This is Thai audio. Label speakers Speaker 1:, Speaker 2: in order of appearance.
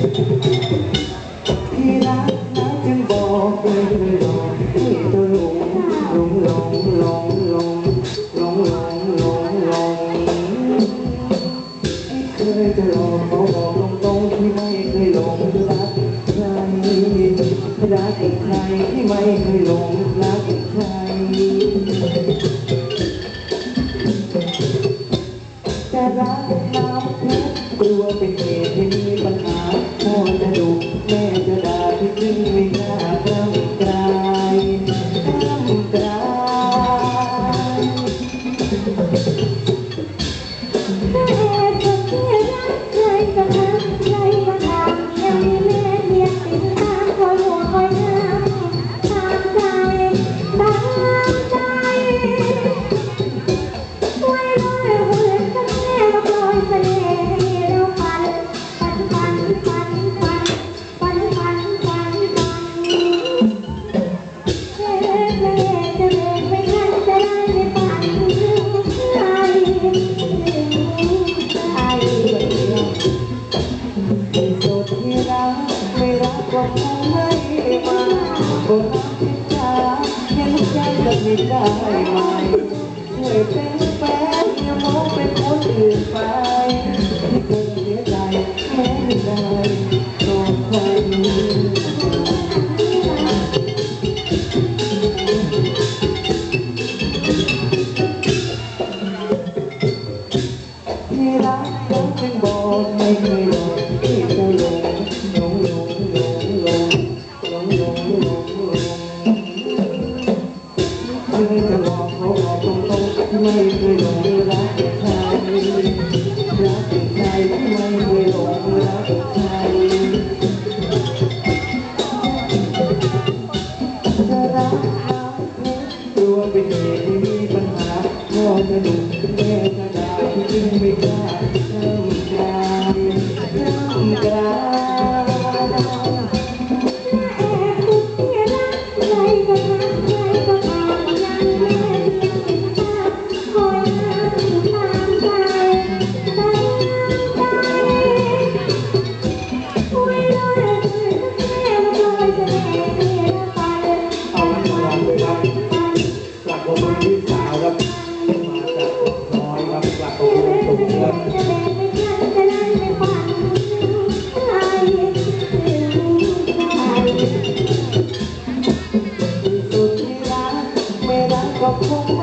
Speaker 1: Thank you. จะไม่ได้ไห
Speaker 2: ม
Speaker 1: ช่วยเป็นแฟนอย่ามองเป็นคนอื่นไปที่เธอเสียใจไม่ได้ ไม่เคยหลงรักใครรักใครไม่เคยหลงรักใครจะรักเอาไหมตัวเป็นเหตุมีปัญหาพ่อจะดุ
Speaker 3: แม่ algum